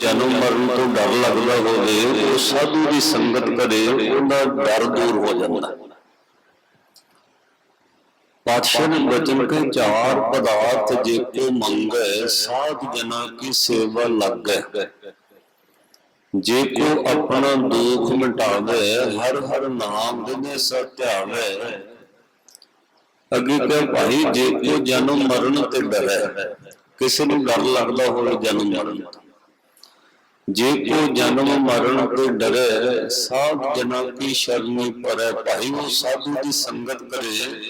ਜਨਮ ਮਰਨ ਤੋਂ ਡਰ ਲੱਗਦਾ ਹੋਵੇ, ਉਹ ਸਾਧੂ ਦੀ ਸੰਗਤ ਕਰੇ, ਉਹਦਾ ਡਰ ਦੂਰ ਹੋ ਜਾਂਦਾ। ਪਾਤਸ਼ਾਹ ਨੇ ਬਚਨ ਕੇ ਚਾਰ ਪਦਾਰਥ ਜੇ ਕੋ ਮੰਗੈ, ਸਾਧ ਜਨਾ ਕੀ ਸੇਵਾ ਲੱਗੈ। ਜੇ ਕੋ ਆਪਣਾ ਦੁੱਖ ਮਿਟਾਵੇ, ਹਰ ਹਰ ਨਾਮ ਦਿਨੇ ਸਭ ਧਿਆਵੇ ਅੱਗੇ ਕਹੇ, ਭਾਈ, ਜੇ ਕੋ ਜਨਮ ਮਰਨ ਤੇ ਡਰੈ, ਕਿਸੇ ਨੂੰ ਡਰ ਲੱਗਦਾ ਹੋਵੇ ਜਨਮ ਮਰਨ ਜੇ ਕੋ ਜਨਮ ਮਰਨ ਤੇ ਡਰੇ, ਸਾਧ ਜਨਾ ਕੀ ਸ਼ਰਨੀ ਪਰੈ ਭਾਈ ਉਹ ਸਾਧੂ ਦੀ ਸੰਗਤ ਕਰੇ,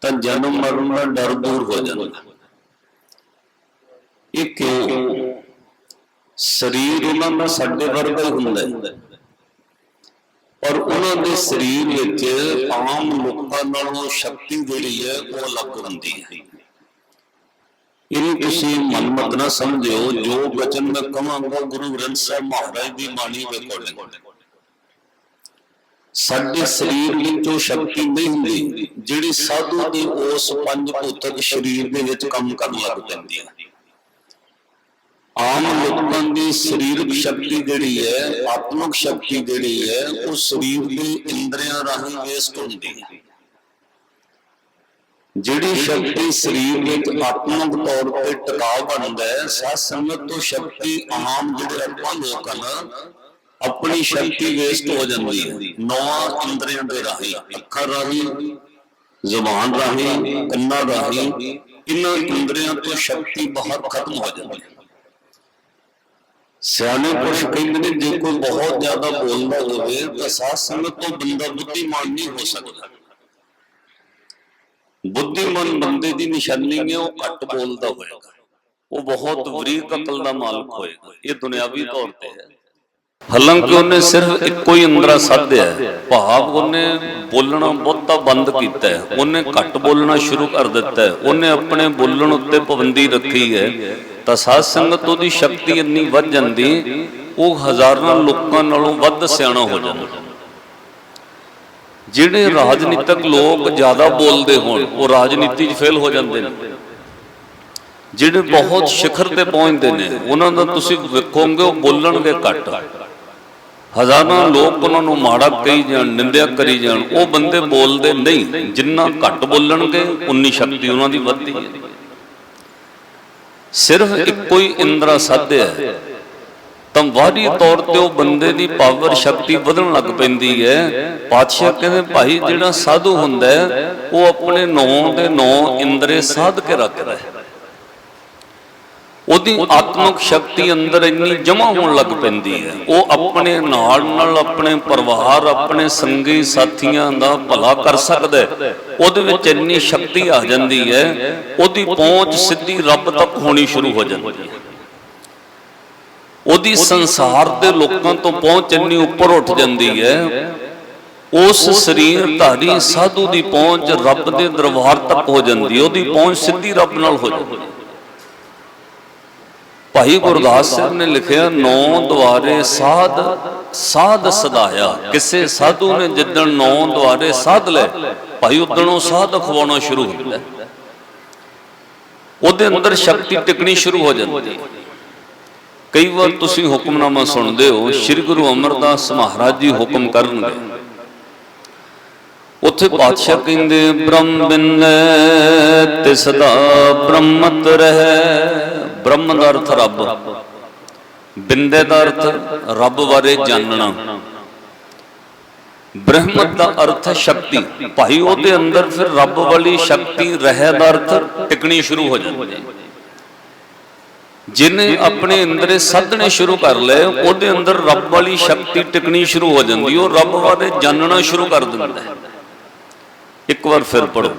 ਤਾਂ ਜਨਮ ਮਰਨ ਦਾ ਡਰ ਦੂਰ ਹੋ ਜਾਂਦਾ। ਇਹ ਕਿਉਂ? ਸਰੀਰ ਉਹਨਾਂ ਦਾ ਸਾਡੇ ਵਰਗਾ ਹੀ ਹੁੰਦਾ ਹੈ। ਪਰ ਉਹਨਾਂ ਦੇ ਸਰੀਰ ਵਿੱਚ ਆਮ ਲੋਕਾਂ ਨਾਲੋਂ ਸ਼ਕਤੀ ਜਿਹੜੀ ਹੈ, ਉਹ ਅਲੱਗ ਹੁੰਦੀ ਹੈ। ਇਹਨੂੰ ਤੁਸੀਂ ਮਨਮਤ ਨਾ ਸਮਝਿਓ ਜੋ ਬਚਨ ਮੈਂ ਕਹਾਂਗਾ ਗੁਰੂ ਗ੍ਰੰਥ ਸਾਹਿਬ ਮਹਾਰਾਜ ਦੀ ਬਾਣੀ ਰਿਕਾਰਡਿੰਗ ਸਾਡੇ ਸਰੀਰ ਵਿੱਚ ਸ਼ਕਤੀ ਨਹੀਂ ਹੁੰਦੀ ਜਿਹੜੀ ਸਾਧੂ ਦੀ ਉਸ ਪੰਜ ਭੂਤਕ ਸਰੀਰ ਦੇ ਵਿੱਚ ਕੰਮ ਕਰਨ ਲੱਗ ਪੈਂਦੀ ਹੈ ਆਮ ਲੋਕਾਂ ਦੀ ਸਰੀਰਕ ਸ਼ਕਤੀ ਜਿਹੜੀ ਹੈ ਆਤਮਿਕ ਸ਼ਕਤੀ ਜਿਹੜੀ ਹੈ ਉਹ ਸਰੀਰ ਦੇ ਇੰਦਰੀਆਂ ਰਾਹੀਂ ਵੇਸਟ ਹੁੰਦੀ ਹੈ। ਜਿਹੜੀ ਸ਼ਕਤੀ ਸਰੀਰ ਵਿੱਚ ਆਤਮਿਕ ਤੌਰ ਤੇ ਟਿਕਾਅ ਬਣਦਾ ਹੈ, ਸਾਧ ਸੰਗਤ ਤੋਂ ਸ਼ਕਤੀ ਆਮ ਜਿਹੜੇ ਆਪਾਂ ਲੋਕ ਹਨ ਆਪਣੀ ਸ਼ਕਤੀ ਵੇਸਟ ਹੋ ਜਾਂਦੀ ਹੈ। ਨੌ ਇੰਦਰੀਆਂ ਦੇ ਰਾਹੀਂ ਅੱਖਾਂ ਰਾਹੀਂ, ਜ਼ੁਬਾਨ ਰਾਹੀਂ, ਕੰਨਾਂ ਰਾਹੀਂ, ਇਹਨਾਂ ਇੰਦਰੀਆਂ ਤੋਂ ਸ਼ਕਤੀ ਬਾਹਰ ਖਤਮ ਹੋ ਜਾਂਦੀ ਹੈ। ਸਿਆਣੇ ਪੁਰਸ਼ ਕਹਿੰਦੇ ਨੇ, ਜੇ ਕੋਈ ਬਹੁਤ ਜ਼ਿਆਦਾ ਬੋਲਦਾ ਹੋਵੇ, ਤਾਂ ਸਾਧ ਸੰਗਤ ਤੋਂ ਬੰਦਾ ਬੁੱਧੀਮਾਨ ਨਹੀਂ ਹੋ ਸਕਦਾ। ਬੁੱਧੀਮਾਨ ਬੰਦੇ ਦੀ ਨਿਸ਼ਾਨੀ ਹੈ ਉਹ ਘੱਟ ਬੋਲਦਾ ਹੋਏਗਾ। ਉਹ ਬਹੁਤ ਬਰੀਕ ਅਕਲ ਦਾ ਮਾਲਕ ਹੋਏਗਾ। ਇਹ ਦੁਨਿਆਵੀ ਤੌਰ ਤੇ ਹੈ। ਹਾਲਾਂਕਿ ਉਹਨੇ ਸਿਰਫ ਇੱਕੋ ਹੀ ਅੰਦਰਾ ਸਾਧਿਆ ਹੈ। ਭਾਵ ਉਹਨੇ ਬੋਲਣਾ ਬਹੁਤਾ ਬੰਦ ਕੀਤਾ ਹੈ। ਉਹਨੇ ਘੱਟ ਬੋਲਣਾ ਸ਼ੁਰੂ ਕਰ ਦਿੱਤਾ ਹੈ। ਉਹਨੇ ਆਪਣੇ ਬੋਲਣ ਉੱਤੇ ਪਾਬੰਦੀ ਰੱਖੀ ਹੈ। ਤਾਂ ਸਾਧ ਸੰਗਤ ਉਹਦੀ ਸ਼ਕਤੀ ਇੰਨੀ ਵੱਧ ਜਾਂਦੀ ਉਹ ਹਜ਼ਾਰਾਂ ਲੋਕਾਂ ਨਾਲੋਂ ਵੱਧ ਸਿਆਣਾ ਹੋ ਜਾਂਦਾ ਜਿਹੜੇ ਰਾਜਨੀਤਿਕ ਲੋਕ ਜ਼ਿਆਦਾ ਬੋਲਦੇ ਹੋਣ ਉਹ ਰਾਜਨੀਤੀ 'ਚ ਫੇਲ ਹੋ ਜਾਂਦੇ ਨੇ। ਜਿਹੜੇ ਬਹੁਤ ਸਿਖਰ ਤੇ ਪਹੁੰਚਦੇ ਨੇ ਉਹਨਾਂ ਦਾ ਤੁਸੀਂ ਵੇਖੋਗੇ ਉਹ ਬੋਲਣਗੇ ਘੱਟ। ਹਜ਼ਾਰਾਂ ਲੋਕ ਉਹਨਾਂ ਨੂੰ ਮਾੜਾ ਕਹੀ ਜਾਣ ਨਿੰਦਿਆ ਕਰੀ ਜਾਣ ਉਹ ਬੰਦੇ ਬੋਲਦੇ ਨਹੀਂ ਜਿੰਨਾ ਘੱਟ ਬੋਲਣਗੇ ਉਨੀ ਸ਼ਕਤੀ ਉਹਨਾਂ ਦੀ ਵੱਧਦੀ ਹੈ। ਸਿਰਫ ਇੱਕੋ ਹੀ ਇੰਦਰਾ ਸਾਧਿਆ ਹੈ। ਤਾਂ ਵਾਰੀ ਤੌਰ ਤੇ ਉਹ ਬੰਦੇ ਦੀ ਪਾਵਰ ਸ਼ਕਤੀ ਵਧਣ ਲੱਗ ਪੈਂਦੀ ਹੈ। ਪਾਤਸ਼ਾਹ ਕਹਿੰਦੇ, ਭਾਈ, ਜਿਹੜਾ ਸਾਧੂ ਹੁੰਦਾ ਹੈ, ਉਹ ਆਪਣੇ ਨੌ ਦੇ ਨੌ ਇੰਦਰੇ ਸਾਧ ਕੇ ਰੱਖਦਾ ਹੈ। ਉਹਦੀ ਆਤਮਿਕ ਸ਼ਕਤੀ ਅੰਦਰ ਇੰਨੀ ਜਮਾ ਹੋਣ ਲੱਗ ਪੈਂਦੀ ਹੈ। ਉਹ ਆਪਣੇ ਨਾਲ ਨਾਲ ਆਪਣੇ ਪਰਿਵਾਰ, ਆਪਣੇ ਸੰਗੀ ਸਾਥੀਆਂ ਦਾ ਭਲਾ ਕਰ ਸਕਦਾ ਹੈ। ਉਹਦੇ ਵਿੱਚ ਇੰਨੀ ਸ਼ਕਤੀ ਆ ਜਾਂਦੀ ਹੈ, ਉਹਦੀ ਪਹੁੰਚ ਸਿੱਧੀ ਰੱਬ ਤੱਕ ਹੋਣੀ ਸ਼ੁਰੂ ਹੋ ਜਾਂਦੀ ਹੈ। ਉਹਦੀ ਸੰਸਾਰ ਦੇ ਲੋਕਾਂ ਤੋਂ ਪਹੁੰਚ ਇੰਨੀ ਉੱਪਰ ਉੱਠ ਜਾਂਦੀ ਹੈ। ਉਸ ਸਰੀਰ ਧਾਰੀ ਸਾਧੂ ਦੀ ਪਹੁੰਚ ਰੱਬ ਦੇ ਦਰਬਾਰ ਤੱਕ ਹੋ ਜਾਂਦੀ ਹੈ। ਉਹਦੀ ਪਹੁੰਚ ਸਿੱਧੀ ਰੱਬ ਨਾਲ ਹੋ ਜਾਂਦੀ ਭਾਈ ਗੁਰਦਾਸ ਸਾਹਿਬ ਨੇ ਲਿਖਿਆ ਨੌ ਦੁਆਰੇ ਸਾਧ ਸਾਧ ਸਦਾਇਆ। ਕਿਸੇ ਸਾਧੂ ਨੇ ਜਿੱਦਣ ਨੌ ਦੁਆਰੇ ਸਾਧ ਲੈ ਭਾਈ ਉਦਣ ਉਹ ਸਾਧ ਖਵਾਉਣਾ ਸ਼ੁਰੂ ਹੁੰਦਾ। ਉਹਦੇ ਅੰਦਰ ਸ਼ਕਤੀ ਟਿਕਣੀ ਸ਼ੁਰੂ ਹੋ। ਜਾਂਦੀ ਹੈ। ਕਈ ਵਾਰ ਤੁਸੀਂ ਹੁਕਮਨਾਮਾ ਸੁਣਦੇ ਹੋ ਸ੍ਰੀ ਗੁਰੂ ਅਮਰਦਾਸ ਮਹਾਰਾਜ ਜੀ ਹੁਕਮ ਕਰਨਗੇ। ਉੱਥੇ ਪਾਤਸ਼ਾਹ ਕਹਿੰਦੇ ਬ੍ਰਹਮ ਬਿਨੈ ਤਿਸ ਦਾ ਬ੍ਰਹਮਤ ਰਹਿ। ਬ੍ਰਹਮ ਦਾ ਅਰਥ ਰੱਬ। ਬਿੰਦੇ ਦਾ ਅਰਥ ਰੱਬ ਬਾਰੇ ਜਾਣਨਾ। ਬ੍ਰਹਮਤ ਦਾ ਅਰਥ ਹੈ ਸ਼ਕਤੀ। ਭਾਈ ਉਹਦੇ ਅੰਦਰ ਫਿਰ ਰੱਬ ਵਾਲੀ ਸ਼ਕਤੀ ਰਹਿ ਦਾ ਅਰਥ ਟਿਕਣੀ ਸ਼ੁਰੂ ਹੋ ਜਾਂਦੀ ਹੈ। ਜਿਹਨੇ ਆਪਣੇ ਅੰਦਰ ਸਾਧਣੇ ਸ਼ੁਰੂ ਕਰ ਲਏ, ਉਹਦੇ ਅੰਦਰ ਰੱਬ ਵਾਲੀ ਸ਼ਕਤੀ ਟਿਕਣੀ ਸ਼ੁਰੂ ਹੋ ਜਾਂਦੀ, ਉਹ ਰੱਬ ਬਾਰੇ ਜਾਣਨਾ ਸ਼ੁਰੂ ਕਰ ਦਿੰਦਾ ਹੈ। ਇੱਕ ਵਾਰ ਫਿਰ ਪੜੋ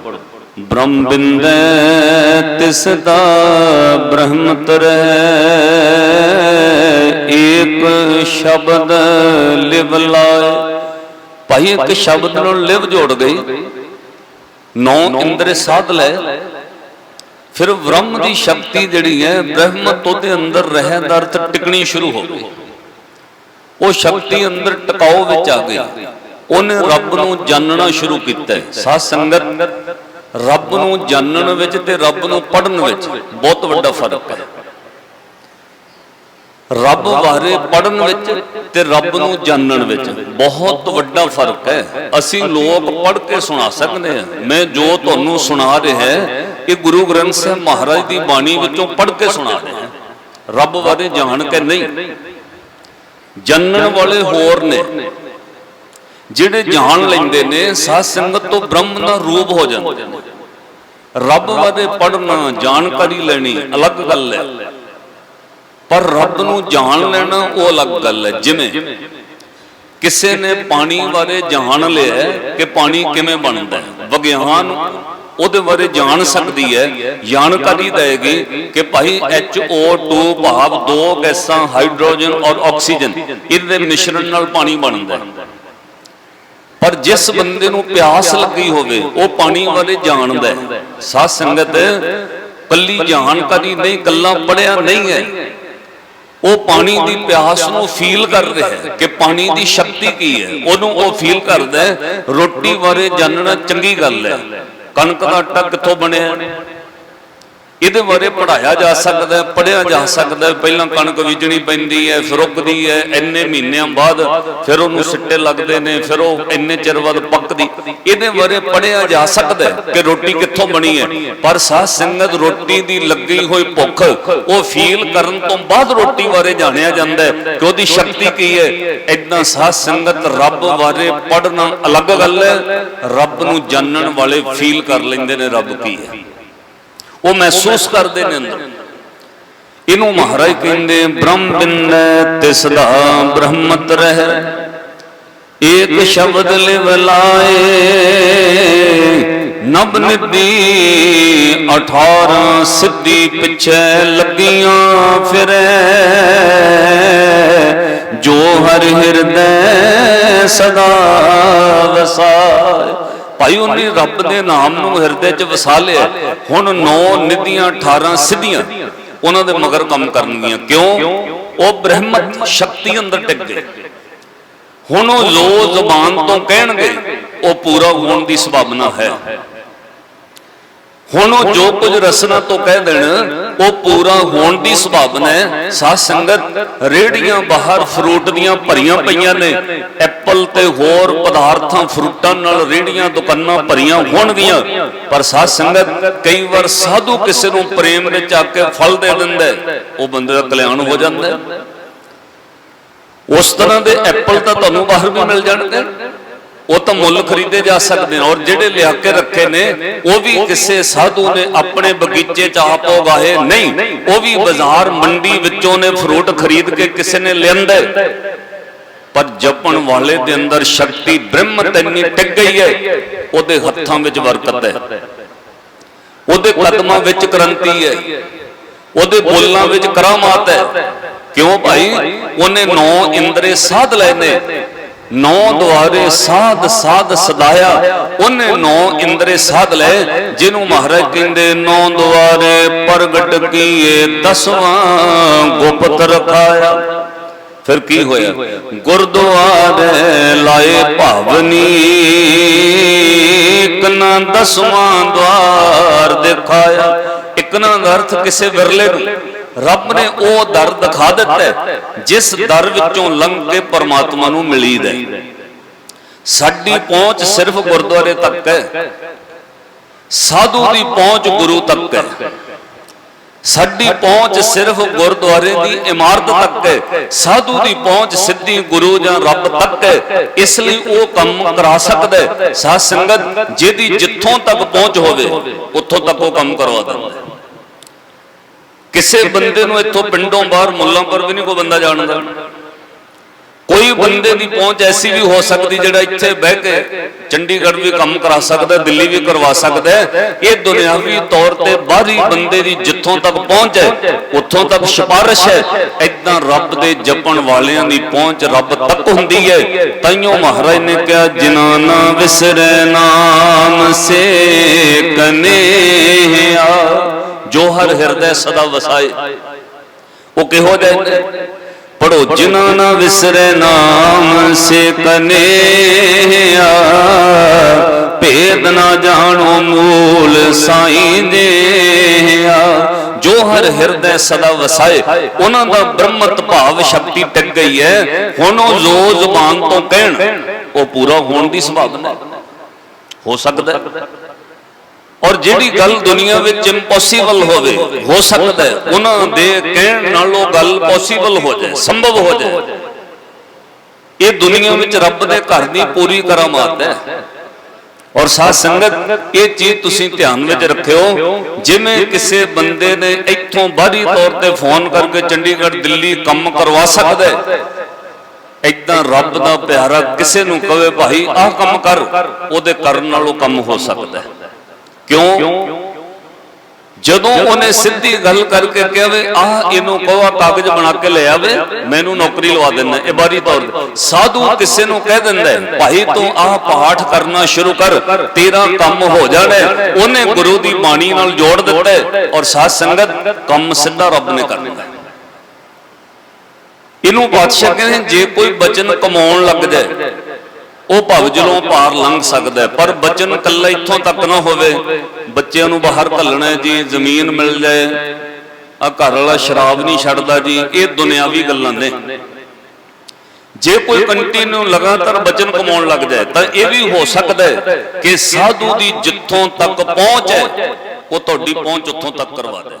ਬ੍ਰਹਮ ਬਿੰਦੈ ਤਿਸ ਦਾ ਬ੍ਰਹਮਤ ਰਹਿ ਏਕ ਸ਼ਬਦ ਲਿਵ ਲਾਏ। ਭਾਈ ਇੱਕ ਸ਼ਬਦ ਨਾਲ ਲਿਵ ਜੋੜ ਗਈ। ਨੌ ਇੰਦਰੇ ਸਾਧ ਲੈ ਫਿਰ ਬ੍ਰਹਮ ਦੀ ਸ਼ਕਤੀ ਜਿਹੜੀ ਹੈ ਬ੍ਰਹਮਤ ਉਹਦੇ ਅੰਦਰ ਰਹਿ ਦਾ ਅਰਥ ਟਿਕਣੀ ਸ਼ੁਰੂ ਹੋ ਗਈ। ਉਹ ਸ਼ਕਤੀ ਅੰਦਰ ਟਿਕਾਓ ਵਿੱਚ ਆ ਗਈ। ਉਹਨੇ ਰੱਬ ਨੂੰ ਜਾਣਨਾ ਸ਼ੁਰੂ ਕੀਤਾ ਸਾਧ ਸੰਗਤ, ਰੱਬ ਨੂੰ ਜਾਣਨ ਵਿੱਚ ਤੇ ਰੱਬ ਨੂੰ ਪੜਨ ਵਿੱਚ ਬਹੁਤ ਵੱਡਾ ਫ਼ਰਕ ਹੈ। ਰੱਬ ਬਾਰੇ ਪੜਨ ਵਿੱਚ ਤੇ ਰੱਬ ਨੂੰ ਜਾਣਨ ਵਿੱਚ ਬਹੁਤ ਵੱਡਾ ਫ਼ਰਕ ਹੈ। ਅਸੀਂ ਲੋਕ ਪੜ੍ਹ ਕੇ ਸੁਣਾ ਸਕਦੇ ਹਾਂ। ਮੈਂ ਜੋ ਤੁਹਾਨੂੰ ਸੁਣਾ ਰਿਹਾ ਇਹ ਗੁਰੂ ਗ੍ਰੰਥ ਸਾਹਿਬ ਮਹਾਰਾਜ ਦੀ ਬਾਣੀ ਵਿੱਚੋਂ ਪੜ੍ਹ ਕੇ ਸੁਣਾ ਰਿਹਾ ਰੱਬ ਬਾਰੇ ਜਾਣ ਕੇ ਨਹੀਂ। ਜਾਣਨ ਵਾਲੇ ਹੋਰ ਨੇ, ਜਿਹੜੇ ਜਾਣ ਲੈਂਦੇ ਨੇ, ਸਾਧ ਸੰਗਤ ਤੋਂ ਬ੍ਰਹਮ ਦਾ ਰੂਪ ਹੋ ਜਾਂਦੇ। ਨੇ ਰੱਬ ਬਾਰੇ ਪੜ੍ਹਨਾ, ਜਾਣਕਾਰੀ ਲੈਣੀ ਅਲੱਗ ਗੱਲ ਹੈ। ਪਰ ਰੱਬ ਨੂੰ ਜਾਣ ਲੈਣਾ ਉਹ ਅਲੱਗ ਗੱਲ ਹੈ। ਜਿਵੇਂ ਕਿਸੇ ਨੇ ਪਾਣੀ ਬਾਰੇ ਜਾਣ ਲਿਆ ਕਿ ਪਾਣੀ ਕਿਵੇਂ ਬਣਦਾ ਹੈ। ਵਿਗਿਆਨ ਉਹਦੇ ਬਾਰੇ ਜਾਣ ਸਕਦੀ ਹੈ, ਜਾਣਕਾਰੀ ਦੇਗੀ ਕਿ ਭਾਈ HO2 ਭਾਵ ਦੋ ਗੈਸਾਂ, ਹਾਈਡਰੋਜਨ ਔਰ ਆਕਸੀਜਨ, ਇਹਦੇ ਮਿਸ਼ਰਣ ਨਾਲ ਪਾਣੀ ਬਣਦਾ ਹੈ। ਪਰ ਜਿਸ ਬੰਦੇ ਨੂੰ ਪਿਆਸ ਲੱਗੀ ਹੋਵੇ, ਉਹ ਪਾਣੀ ਬਾਰੇ ਜਾਣਦਾ ਹੈ। ਸਾਧ ਸੰਗਤ, ਕੱਲੀ ਜਾਣਕਾਰੀ ਨਹੀਂ ਕੱਲਾ ਪੜਿਆ ਨਹੀਂ ਹੈ। ਉਹ ਪਾਣੀ ਦੀ ਪਿਆਸ ਨੂੰ ਫੀਲ ਕਰ ਰਿਹਾ ਹੈ ਕਿ ਪਾਣੀ ਦੀ ਸ਼ਕਤੀ ਕੀ ਹੈ? ਉਹਨੂੰ ਉਹ ਫੀਲ ਕਰਦਾ ਰੋਟੀ ਬਾਰੇ ਜਾਣਨਾ ਚੰਗੀ ਗੱਲ ਹੈ। ਕਣਕ ਦਾ ਆਟਾ ਕਿੱਥੋਂ ਬਣਿਆ? ਇਹਦੇ ਬਾਰੇ ਪੜਾਇਆ ਜਾ ਸਕਦਾ ਹੈ ਪੜਿਆ ਜਾ ਸਕਦਾ ਪਹਿਲਾਂ ਕਣਕ ਬੀਜਣੀ ਪੈਂਦੀ ਹੈ, ਫਿਰ ਉੱਗਦੀ ਹੈ, ਇੰਨੇ ਮਹੀਨਿਆਂ ਬਾਅਦ ਫਿਰ ਉਹਨੂੰ ਸਿੱਟੇ ਲੱਗਦੇ ਨੇ, ਫਿਰ ਉਹ ਇੰਨੇ ਚਿਰ ਬਾਅਦ ਪੱਕਦੀ। ਇਹਦੇ ਬਾਰੇ ਪੜਿਆ ਜਾ ਸਕਦਾ ਕਿ ਰੋਟੀ ਕਿੱਥੋਂ ਬਣੀ ਹੈ। ਪਰ ਸਾਧ ਸੰਗਤ ਰੋਟੀ ਦੀ ਲੱਗੀ ਹੋਈ ਭੁੱਖ, ਉਹ ਫੀਲ ਕਰਨ ਤੋਂ ਬਾਅਦ ਰੋਟੀ ਬਾਰੇ ਜਾਣਿਆ ਜਾਂਦਾ ਹੈ ਕਿ ਉਹਦੀ ਸ਼ਕਤੀ ਕੀ ਹੈ। ਇਦਾਂ ਸਾਧ ਸੰਗਤ ਰੱਬ ਬਾਰੇ ਪੜਨਾ ਅਲੱਗ ਗੱਲ ਹੈ, ਰੱਬ ਨੂੰ ਜਾਣਨ ਵਾਲੇ ਫੀਲ ਕਰ ਲੈਂਦੇ ਨੇ, ਰੱਬ ਕੀ ਹੈ। ਉਹ ਮਹਿਸੂਸ ਕਰਦੇ ਨੇ ਅੰਦਰ। ਇਹਨੂੰ ਮਹਾਰਾਜ ਕਹਿੰਦੇ, ਬ੍ਰਹਮ ਬਿੰਦੈ ਤਿਸ ਦਾ ਬ੍ਰਹਮਤ ਰਹਿ, ਏਕ ਸ਼ਬਦ ਲਿਵ ਲਾਏ ਨਬ ਨਿਧੀ 18 ਸਿੱਧੀ ਪਿੱਛੇ ਲੱਗੀਆਂ ਫਿਰੈ, ਜੋ ਹਰ ਹਿਰਦੈ ਸਦਾ ਵਸਾਏ। ਭਾਈ ਉਹਨੇ ਰੱਬ ਦੇ ਨਾਮ ਨੂੰ ਹਿਰਦੇ 'ਚ ਵਸਾ ਲਿਆ। ਹੁਣ 9 ਨਿਧੀਆਂ 18 ਸਿੱਧੀਆਂ ਉਹਨਾਂ ਦੇ ਮਗਰ ਕੰਮ ਕਰਨਗੀਆਂ। ਕਿਉਂ? ਉਹ ਬ੍ਰਹਮਤ ਸ਼ਕਤੀ ਅੰਦਰ ਟਿਕ ਗਏ। ਹੁਣ ਉਹ ਲੋ ਜ਼ਬਾਨ ਤੋਂ ਕਹਿਣਗੇ ਉਹ ਪੂਰਾ ਹੋਣ ਦੀ ਸੰਭਾਵਨਾ ਹੈ। ਹੁਣ ਉਹ ਜੋ ਕੁਝ ਰਸਨਾ ਤੋਂ ਕਹਿ ਦੇਣ ਉਹ ਪੂਰਾ ਹੋਣ ਦੀ ਸੰਭਾਵਨਾ ਹੈ। ਸਾਧ ਸੰਗਤ ਰੇੜੀਆਂ ਬਾਹਰ ਫਰੂਟ ਦੀਆਂ ਭਰੀਆਂ ਪਈਆਂ ਨੇ। ਐਪਲ ਤੇ ਹੋਰ ਪਦਾਰਥਾਂ ਫਰੂਟਾਂ ਨਾਲ ਰੇੜੀਆਂ ਦੁਕਾਨਾਂ ਭਰੀਆਂ ਹੋਣਗੀਆਂ। ਪਰ ਸਾਧ ਸੰਗਤ ਕਈ ਵਾਰ ਸਾਧੂ ਕਿਸੇ ਨੂੰ ਪ੍ਰੇਮ ਵਿੱਚ ਆ ਕੇ ਫਲ ਦੇ ਦਿੰਦਾ ਉਹ ਬੰਦੇ ਦਾ ਕਲਿਆਣ ਹੋ ਜਾਂਦਾ। ਉਸ ਤਰ੍ਹਾਂ ਦੇ ਐਪਲ ਤਾਂ ਤੁਹਾਨੂੰ ਬਾਹਰ ਵੀ ਮਿਲ ਜਾਣਗੇ। ਉਹ ਤਾਂ ਮੁੱਲ ਖਰੀਦੇ ਜਾ ਸਕਦੇ ਨੇ। ਔਰ ਜਿਹੜੇ ਲਿਆ ਕੇ ਰੱਖੇ ਨੇ, ਉਹ ਵੀ ਕਿਸੇ ਸਾਧੂ ਨੇ ਆਪਣੇ ਬਗੀਚੇ 'ਚ ਆਪ ਉਗਾਏ ਨਹੀਂ। ਉਹ ਵੀ ਬਾਜ਼ਾਰ ਮੰਡੀ ਵਿੱਚੋਂ ਨੇ ਫਰੂਟ ਖਰੀਦ ਕੇ ਕਿਸੇ ਨੇ ਲਿਆਂਦਾ। ਪਰ ਜਪਣ ਵਾਲੇ ਦੇ ਅੰਦਰ ਸ਼ਕਤੀ ਬ੍ਰਹਮ ਤੈਨੀ ਟਿਕ ਗਈ ਹੈ ਉਹਦੇ ਹੱਥਾਂ ਵਿੱਚ ਬਰਕਤ ਹੈ ਉਹਦੇ ਕਦਮਾਂ ਵਿੱਚ ਕ੍ਰਾਂਤੀ ਹੈ ਉਹਦੇ ਬੋਲਾਂ ਵਿੱਚ ਕਰਾਮਾਤ ਹੈ ਕਿਉਂ ਭਾਈ? ਉਹਨੇ ਨੌ ਇੰਦਰੇ ਸਾਧ ਲਏ ਨੇ। ਨੌ ਦੁਆਰੇ ਸਾਧ ਸਾਧ ਸਦਾਇਆ। ਉਹਨੇ ਨੌ ਇੰਦਰੇ ਸਾਧ ਲਏ, ਜਿਹਨੂੰ ਮਹਾਰਾਜ ਕਹਿੰਦੇ, ਨੌ ਦੁਆਰੇ ਪ੍ਰਗਟ ਕੀਏ, ਦਸਵਾਂ ਗੁਪਤ ਰਖਾਇਆ। ਫਿਰ ਕੀ ਹੋਇਆ? ਗੁਰਦੁਆਰੇ ਲਾਏ ਭਾਵਨੀ ਇੱਕ ਦਸਵਾਂ ਦਵਾਰ ਦਿਖਾਇਆ। ਇੱਕ ਨਾ ਦਾ ਅਰਥ ਕਿਸੇ ਵਿਰਲੇ ਨੂੰ। ਰੱਬ ਨੇ ਉਹ ਦਰ ਦਿਖਾ ਦਿੱਤਾ ਜਿਸ ਦਰ ਵਿੱਚੋਂ ਲੰਘ ਕੇ ਪਰਮਾਤਮਾ ਨੂੰ ਮਿਲੀਦਾ ਹੈ। ਸਾਡੀ ਪਹੁੰਚ ਸਿਰਫ ਗੁਰਦੁਆਰੇ ਤੱਕ ਹੈ। ਸਾਧੂ ਦੀ ਪਹੁੰਚ ਗੁਰੂ ਤੱਕ ਹੈ। ਸਾਡੀ ਪਹੁੰਚ ਸਿਰਫ ਗੁਰਦੁਆਰੇ ਦੀ ਇਮਾਰਤ ਤੱਕ ਹੈ। ਸਾਧੂ ਦੀ ਪਹੁੰਚ ਸਿੱਧੀ ਗੁਰੂ ਜਾਂ ਰੱਬ ਤੱਕ ਹੈ। ਇਸ ਲਈ ਉਹ ਕੰਮ ਕਰਾ ਸਕਦਾ ਹੈ। ਸਾਧ ਸੰਗਤ ਜਿਹਦੀ ਜਿੱਥੋਂ ਤੱਕ ਪਹੁੰਚ ਹੋਵੇ, ਉੱਥੋਂ ਤੱਕ ਉਹ ਕੰਮ ਕਰਵਾ ਦਿੰਦਾ ਹੈ। ਕਿਸੇ ਬੰਦੇ ਨੂੰ ਇੱਥੋਂ ਪਿੰਡੋਂ ਬਾਹਰ ਮੁੱਲਾਂਪੁਰ ਵੀ ਨਹੀਂ ਕੋਈ ਬੰਦਾ ਜਾਣਦਾ। ਕੋਈ ਬੰਦੇ ਦੀ ਪਹੁੰਚ ਐਸੀ ਵੀ ਹੋ ਸਕਦੀ ਜਿਹੜਾ ਇੱਥੇ ਬਹਿ ਕੇ ਚੰਡੀਗੜ੍ਹ ਵੀ ਕੰਮ ਕਰਾ ਸਕਦਾ ਦਿੱਲੀ ਵੀ ਕਰਵਾ ਸਕਦਾ। ਇਹ ਦੁਨਿਆਵੀ ਤੌਰ ਤੇ ਬਾਹਰੀ ਬੰਦੇ ਦੀ ਜਿੱਥੋਂ ਤੱਕ ਪਹੁੰਚ ਹੈ ਉੱਥੋਂ ਤੱਕ ਸਿਫਾਰਿਸ਼ ਹੈ। ਇਦਾਂ ਰੱਬ ਦੇ ਜਪਣ ਵਾਲਿਆਂ ਦੀ ਪਹੁੰਚ ਰੱਬ ਤੱਕ ਹੁੰਦੀ ਹੈ। ਤਾਈਓ ਮਹਾਰਾਜ ਨੇ ਕਿਹਾ ਜਿਨ੍ਹਾਂ ਨਾ ਵਿਸਰੈ ਨਾਮ ਸੇ ਕਨੇਹਾ ਜੋ ਹਰ ਹਿਰਦੈ ਸਦਾ ਵਸਾਏ। ਉਹ ਕਿਹੋ ਜਿਹੇ ਨੇ? ਪੜੋ ਜਿਨ੍ਹਾਂ ਨਾ ਵਿਸਰੇ ਨਾਮ, ਸੇ ਕਨੇਆ ਭੇਦ ਨਾ ਜਾਣੋ ਮੂਲ ਸਾਈਂ ਦੇਆ ਜੋ ਹਰ ਹਿਰਦੈ ਸਦਾ ਵਸਾਏ, ਉਹਨਾਂ ਦਾ ਬ੍ਰਹਮਤ ਭਾਵ ਸ਼ਕਤੀ ਟਿਕ ਗਈ ਹੈ। ਹੁਣ ਉਹ ਜੋ ਜ਼ੁਬਾਨ ਤੋਂ ਕਹਿਣ, ਉਹ ਪੂਰਾ ਹੋਣ ਦੀ ਸੰਭਾਵਨਾ ਹੋ। ਸਕਦਾ ਔਰ ਜਿਹੜੀ ਗੱਲ ਦੁਨੀਆ ਵਿੱਚ ਇੰਪੋਸੀਬਲ ਹੋਵੇ ਹੋ ਸਕਦਾ ਹੈ ਉਹਨਾਂ ਦੇ ਕਹਿਣ ਨਾਲ ਉਹ ਗੱਲ ਪੋਸੀਬਲ ਹੋ ਜਾਏ ਸੰਭਵ ਹੋ ਜਾਏ। ਇਹ ਦੁਨੀਆ ਵਿੱਚ ਰੱਬ ਦੇ ਘਰ ਦੀ ਪੂਰੀ ਕਰਾਮਾਤ ਹੈ। ਔਰ ਸਾਧ ਸੰਗਤ ਇਹ ਚੀਜ਼ ਤੁਸੀਂ ਧਿਆਨ ਵਿੱਚ ਰੱਖਿਓ। ਜਿਵੇਂ ਕਿਸੇ ਬੰਦੇ ਨੇ ਇੱਥੋਂ ਬਾਹਰੀ ਤੌਰ ਤੇ ਫੋਨ ਕਰਕੇ ਚੰਡੀਗੜ੍ਹ ਦਿੱਲੀ ਕੰਮ ਕਰਵਾ ਸਕਦਾ ਹੈ। ਇਦਾਂ ਰੱਬ ਦਾ ਪਿਆਰਾ ਕਿਸੇ ਨੂੰ ਕਵੇ ਭਾਈ ਆਹ ਕੰਮ ਕਰ। ਉਹਦੇ ਕਰਨ ਨਾਲ ਉਹ ਕੰਮ ਹੋ ਸਕਦਾ ਹੈ। ਕਿਉਂ? ਜਦੋਂ ਉਹਨੇ ਸਿੱਧੀ ਗੱਲ ਕਰਕੇ ਕਿਹਾ ਵੇ ਆਹ ਇਹਨੂੰ ਕਹਵਾ ਕਾਗਜ਼ ਬਣਾ ਕੇ ਲੈ ਆਵੇ ਮੈਨੂੰ ਨੌਕਰੀ ਲਵਾ ਦੇਣਾ ਇਹ ਬਾਰੀ ਤੌਰ ਤੇ। ਸਾਧੂ ਕਿਸੇ ਨੂੰ ਕਹਿ ਦਿੰਦਾ ਹੈ, ਭਾਈ ਤੂੰ ਆਹ ਪਾਠ ਕਰਨਾ ਸ਼ੁਰੂ ਕਰ ਤੇਰਾ ਕੰਮ ਹੋ ਜਾਣਾ। ਉਹਨੇ ਗੁਰੂ ਦੀ ਬਾਣੀ ਨਾਲ ਜੋੜ ਦਿੱਤਾ ਔਰ ਸਾਧ ਸੰਗਤ ਕੰਮ ਸਿੱਧਾ ਰੱਬ ਨੇ ਕਰਨਾ ਇਹਨੂੰ ਪਾਤਸ਼ਾਹ ਕਹਿੰਦੇ ਜੇ ਕੋਈ ਬਚਨ ਕਮਾਉਣ ਲੱਗ ਜਾਏ ਉਹ ਭਵ ਜਲੋਂ ਪਾਰ ਲੰਘ ਸਕਦਾ ਪਰ ਬਚਨ ਇਕੱਲਾ ਇੱਥੋਂ ਤੱਕ ਨਾ ਹੋਵੇ, ਬੱਚਿਆਂ ਨੂੰ ਬਾਹਰ ਘੱਲਣਾ ਜੀ, ਜ਼ਮੀਨ ਮਿਲ ਜਾਏ। ਆ ਘਰ ਵਾਲਾ ਸ਼ਰਾਬ ਨਹੀਂ ਛੱਡਦਾ ਜੀ, ਇਹ ਦੁਨਿਆਵੀ ਗੱਲਾਂ ਨੇ। ਜੇ ਕੋਈ ਕੰਟੀਨਿਊ ਲਗਾਤਾਰ ਬਚਨ ਕਮਾਉਣ ਲੱਗ ਜਾਏ, ਤਾਂ ਇਹ ਵੀ ਹੋ ਸਕਦਾ ਕਿ ਸਾਧੂ ਦੀ ਜਿੱਥੋਂ ਤੱਕ ਪਹੁੰਚ ਹੈ, ਉਹ ਤੁਹਾਡੀ ਪਹੁੰਚ ਉੱਥੋਂ ਤੱਕ ਕਰਵਾ ਦੇ।